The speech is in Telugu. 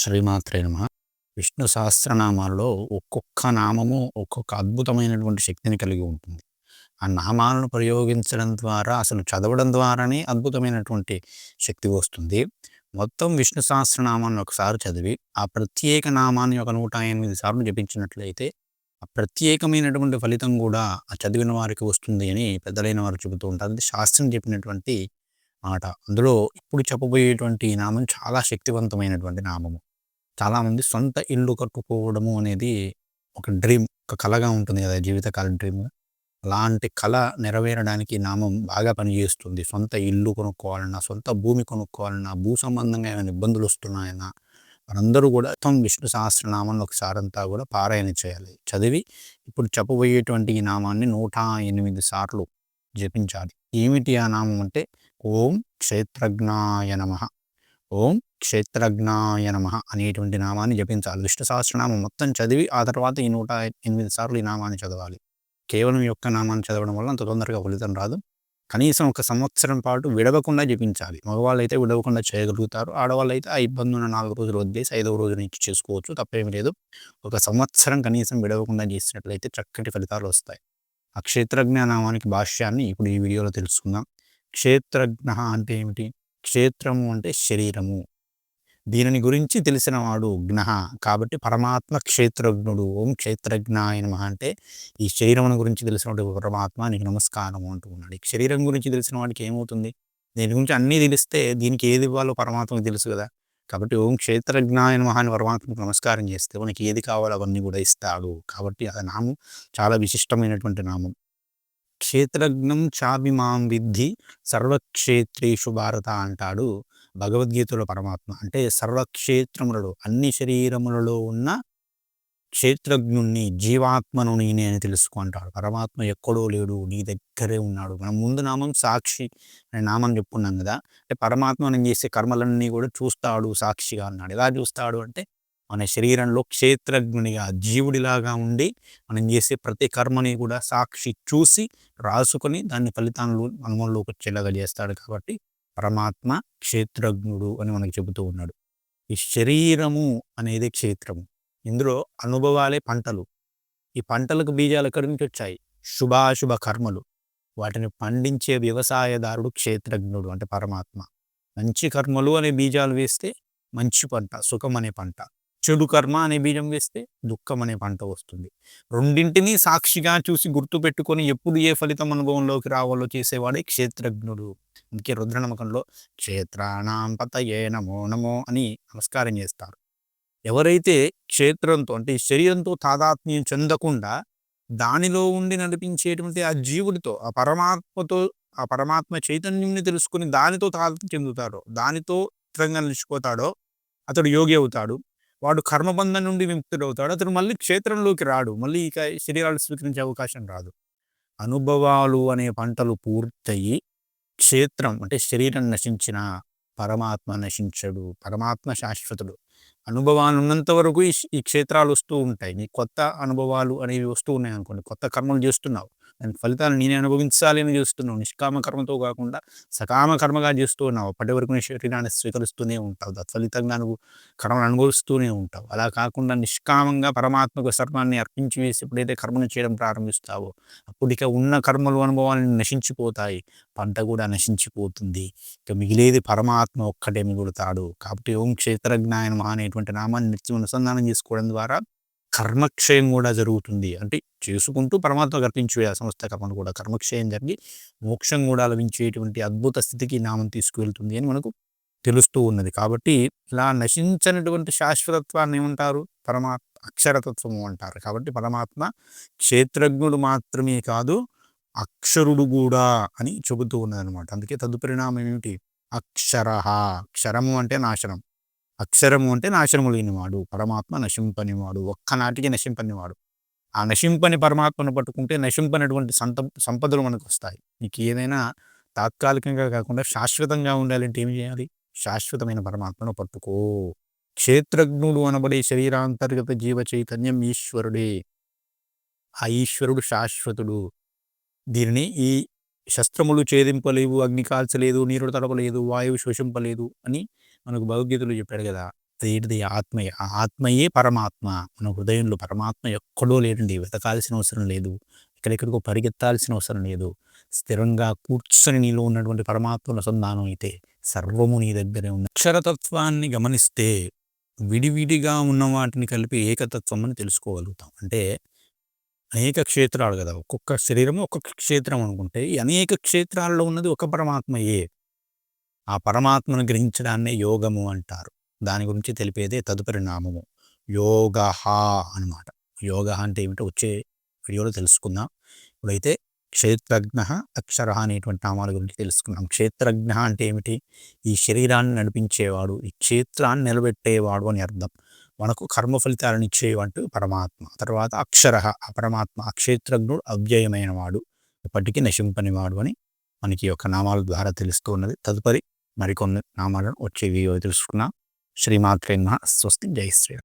శ్రీమాత్రే నమ. విష్ణు సహస్రనామాల్లో ఒక్కొక్క నామము ఒక్కొక్క అద్భుతమైనటువంటి శక్తిని కలిగి ఉంటుంది. ఆ నామాలను ప్రయోగించడం ద్వారా అసలు చదవడం ద్వారానే అద్భుతమైనటువంటి శక్తి వస్తుంది. మొత్తం విష్ణు సహస్రనామాన్ని ఒకసారి చదివి ఆ ప్రత్యేక నామాన్ని ఒక నూట ఎనిమిది సార్లు జపించినట్లయితే ఆ ప్రత్యేకమైనటువంటి ఫలితం కూడా ఆ చదివిన వారికి వస్తుంది అని పెద్దలైన వారు చెబుతూ ఉంటారు. అది శాస్త్రం చెప్పినటువంటి మాట. అందులో ఇప్పుడు చెప్పబోయేటువంటి నామం చాలా శక్తివంతమైనటువంటి నామము. చాలామంది సొంత ఇల్లు కట్టుకోవడము అనేది ఒక డ్రీమ్ ఒక కళగా ఉంటుంది కదా జీవితకాల డ్రీమ్. అలాంటి కళ నెరవేరడానికి నామం బాగా పనిచేస్తుంది. సొంత ఇల్లు కొనుక్కోవాలన్నా సొంత భూమి కొనుక్కోవాలన్నా భూ సంబంధంగా ఏమైనా ఇబ్బందులు వస్తున్నాయన్నా మనందరూ కూడా మొత్తం విష్ణు సహస్రనామంలో ఒకసారి అంతా కూడా పారాయణ చేయాలి. చదివి ఇప్పుడు చెప్పబోయేటువంటి ఈ నామాన్ని నూట ఎనిమిది సార్లు జపించాలి. ఏమిటి ఆ నామం అంటే? ఓం క్షేత్రజ్ఞాయ నమ. ఓం క్షేత్రజ్ఞాయ నమ అనేటువంటి నామాన్ని జపించాలి. విష్ణు సహస్రనామం మొత్తం చదివి ఆ తర్వాత ఈ నూట ఎనిమిది సార్లు ఈ నామాన్ని చదవాలి. కేవలం ఈ యొక్క నామాన్ని చదవడం వల్ల అంత తొందరగా ఫలితం రాదు. కనీసం ఒక సంవత్సరం పాటు విడవకుండా జపించాలి. మగవాళ్ళు అయితే విడవకుండా చేయగలుగుతారు. ఆడవాళ్ళు అయితే ఆ ఇబ్బంది ఉన్న నాలుగు రోజులు వదిలేసి ఐదవ రోజు నుంచి చేసుకోవచ్చు. తప్పేమీ లేదు. ఒక సంవత్సరం కనీసం విడవకుండా చేసినట్లయితే చక్కటి ఫలితాలు వస్తాయి. ఆ క్షేత్రజ్ఞ నామానికి భాష్యాన్ని ఇప్పుడు ఈ వీడియోలో తెలుసుకుందాం. క్షేత్రజ్ఞ అంటే ఏమిటి? క్షేత్రము అంటే శరీరము. దీనిని గురించి తెలిసిన వాడు జ్ఞ కాబట్టి పరమాత్మ క్షేత్రజ్ఞుడు. ఓం క్షేత్రజ్ఞాయ నమ అంటే ఈ శరీరం గురించి తెలిసినటువంటి పరమాత్మ నీకు నమస్కారం అంటూ ఉన్నాడు. ఈ శరీరం గురించి తెలిసిన వాడికి ఏమవుతుంది? దీని గురించి అన్నీ తెలిస్తే దీనికి ఏది ఇవ్వాలో పరమాత్మకు తెలుసు కదా. కాబట్టి ఓం క్షేత్రజ్ఞాయ నమ అని పరమాత్మకు నమస్కారం చేస్తే మనకి ఏది కావాలో అవన్నీ కూడా ఇస్తాడు. కాబట్టి ఆ నామం చాలా విశిష్టమైనటువంటి నామం. క్షేత్రజ్ఞం చాభిమాం విద్ధి సర్వక్షేత్రేషు భారత అంటాడు భగవద్గీతలో పరమాత్మ. అంటే సర్వక్షేత్రములలో అన్ని శరీరములలో ఉన్న క్షేత్రజ్ఞుణ్ణి జీవాత్మను నేనే అని తెలుసుకుంటాడు. పరమాత్మ ఎక్కడో లేడు నీ దగ్గరే ఉన్నాడు. మనం ముందు నామం సాక్షి అనే నామం చెప్పుకున్నాం కదా అంటే పరమాత్మ నేను చేసే కర్మలన్నీ కూడా చూస్తాడు సాక్షిగా అన్నాడు. ఎలా చూస్తాడు అంటే మన శరీరంలో క్షేత్రజ్ఞునిగా జీవుడిలాగా ఉండి మనం చేసే ప్రతి కర్మని కూడా సాక్షి చూసి రాసుకొని దాన్ని ఫలితాలను అనుభవంలోకి వచ్చేలాగా చేస్తాడు కాబట్టి పరమాత్మ క్షేత్రజ్ఞుడు అని మనకు చెబుతూ ఉన్నాడు. ఈ శరీరము అనేది క్షేత్రము. ఇందులో అనుభవాలే పంటలు. ఈ పంటలకు బీజాలు ఎక్కడి నుంచి వచ్చాయి? శుభాశుభ కర్మలు. వాటిని పండించే వ్యవసాయదారుడు క్షేత్రజ్ఞుడు అంటే పరమాత్మ. మంచి కర్మలు అనే బీజాలు వేస్తే మంచి పంట సుఖం అనే పంట. చెడు కర్మ అనే బీజం వేస్తే దుఃఖం అనే పంట వస్తుంది. రెండింటినీ సాక్షిగా చూసి గుర్తు పెట్టుకొని ఎప్పుడు ఏ ఫలితం అనుభవంలోకి రావాలో చేసేవాడే క్షేత్రజ్ఞుడు. అందుకే రుద్రనమ్మకంలో క్షేత్రాణం పతయే నమో నమో అని నమస్కారం చేస్తారు. ఎవరైతే క్షేత్రంతో అంటే శరీరంతో తాదాత్మ్యం చెందకుండా దానిలో ఉండి నడిపించేటువంటి ఆ జీవుడితో ఆ పరమాత్మతో ఆ పరమాత్మ చైతన్యంని తెలుసుకుని దానితో తాదాత్మ్యం చెందుతాడో దానితో చిత్రంగా నిలిచిపోతాడో అతడు యోగి అవుతాడు. వాడు కర్మబంధం నుండి విముక్తుడవుతాడు. అతడు మళ్ళీ క్షేత్రంలోకి రాడు. మళ్ళీ ఇక శరీరాలు స్వీకరించే అవకాశం రాదు. అనుభవాలు అనే పంటలు పూర్తయి క్షేత్రం అంటే శరీరం నశించిన పరమాత్మ నశించడు పరమాత్మ శాశ్వతుడు. అనుభవాలు ఉన్నంత వరకు ఈ క్షేత్రాలు వస్తూ ఉంటాయి. నీ కొత్త అనుభవాలు అనేవి వస్తూ ఉన్నాయి అనుకోండి. కొత్త కర్మలు చేస్తున్నావు. దాని ఫలితాలు నేనే అనుభవించాలి అని చేస్తున్నావు. నిష్కామ కర్మతో కాకుండా సకామ కర్మగా చేస్తూ ఉన్నావు. అప్పటి వరకు నీ శరీరాన్ని స్వీకరిస్తూనే ఉంటావు. తత్ఫలితంగా నువ్వు కర్మను అనుభవిస్తూనే ఉంటావు. అలా కాకుండా నిష్కామంగా పరమాత్మకు సర్వాన్ని అర్పించి వేసి ఎప్పుడైతే కర్మను చేయడం ప్రారంభిస్తావో అప్పుడిక ఉన్న కర్మలు అనుభవాలను నశించిపోతాయి. పంట కూడా నశించిపోతుంది. ఇక మిగిలేది పరమాత్మ ఒక్కటే మిగులుతాడు. కాబట్టి ఓం క్షేత్రజ్ఞాయన అనేటువంటి నామాన్ని నిత్యం అనుసంధానం చేసుకోవడం ద్వారా కర్మక్షయం కూడా జరుగుతుంది. అంటే చేసుకుంటూ పరమాత్మ కర్పించే ఆ సంస్థ కర్మలు కూడా కర్మక్షయం జరిగి మోక్షం కూడా లభించేటువంటి అద్భుత స్థితికి నామం తీసుకువెళ్తుంది అని మనకు తెలుస్తూ ఉన్నది. కాబట్టి ఇలా నశించినటువంటి శాశ్వతత్వాన్ని ఏమంటారు? పరమాత్మ అక్షరతత్వము అంటారు. కాబట్టి పరమాత్మ క్షేత్రజ్ఞుడు మాత్రమే కాదు అక్షరుడు కూడా అని చెబుతూ ఉన్నది అనమాట అందుకే తదుపరి నామం ఏమిటి? అక్షర క్షరము అంటే నాశనం. అక్షరము అంటే నాశనము లేనివాడు పరమాత్మ నశింపనివాడు ఒక్కనాటికి నశింపనివాడు. ఆ నశింపని పరమాత్మను పట్టుకుంటే నశింపనటువంటి సంత సంపదలు మనకు వస్తాయి నీకు ఏదైనా తాత్కాలికంగా కాకుండా శాశ్వతంగా ఉండాలంటే ఏం చేయాలి? శాశ్వతమైన పరమాత్మను పట్టుకో. క్షేత్రజ్ఞుడు అనబడే శరీరాంతర్గత జీవ చైతన్యం ఈశ్వరుడే. ఆ ఈశ్వరుడు శాశ్వతుడు. దీనిని ఈ శస్త్రములు ఛేదింపలేవు అగ్ని కాల్చలేదు నీరు తడపలేదు వాయువు శోషింపలేదు అని మనకు భగవద్గీతలో చెప్పాడు కదా ఏంటిది ఆత్మయే? ఆ ఆత్మయే పరమాత్మ. మన హృదయంలో పరమాత్మ ఎక్కడో లేడండి వెతకాల్సిన అవసరం లేదు ఎక్కడెక్కడికో పరిగెత్తాల్సిన అవసరం లేదు. స్థిరంగా కూర్చొని నీలో ఉన్నటువంటి పరమాత్మల సంధానం అయితే సర్వము నీ దగ్గరే ఉంది. అక్షరతత్వాన్ని గమనిస్తే విడివిడిగా ఉన్న వాటిని కలిపి ఏకతత్వం అని తెలుసుకోగలుగుతాం. అంటే అనేక క్షేత్రాలు కదా ఒక్కొక్క శరీరము ఒక్కొక్క క్షేత్రం అనుకుంటే ఈ అనేక క్షేత్రాల్లో ఉన్నది ఒక పరమాత్మయే. ఆ పరమాత్మను గ్రహించడాన్నే యోగము అంటారు. దాని గురించి తెలిపేదే తదుపరి నామము. యోగ అనమాట యోగ అంటే ఏమిటో వచ్చే వీడియోలో తెలుసుకుందాం. ఇప్పుడైతే క్షేత్రజ్ఞ అక్షర అనేటువంటి నామాల గురించి తెలుసుకున్నాం క్షేత్రజ్ఞ అంటే ఏమిటి? ఈ శరీరాన్ని నడిపించేవాడు ఈ క్షేత్రాన్ని నిలబెట్టేవాడు అని అర్థం. మనకు కర్మ ఫలితాలను ఇచ్చేవంటూ పరమాత్మ. తర్వాత అక్షర ఆ పరమాత్మ అక్షేత్రజ్ఞుడు అవ్యయమైన వాడు ఎప్పటికీ నశింపనివాడు అని మనకి యొక్క నామాల ద్వారా తెలుస్తూ ఉన్నది. తదుపరి మరికొన్ని నామాలను వచ్చే వీడియో తెలుసుకున్నా శ్రీమాత్రే స్వస్తి. జై శ్రీ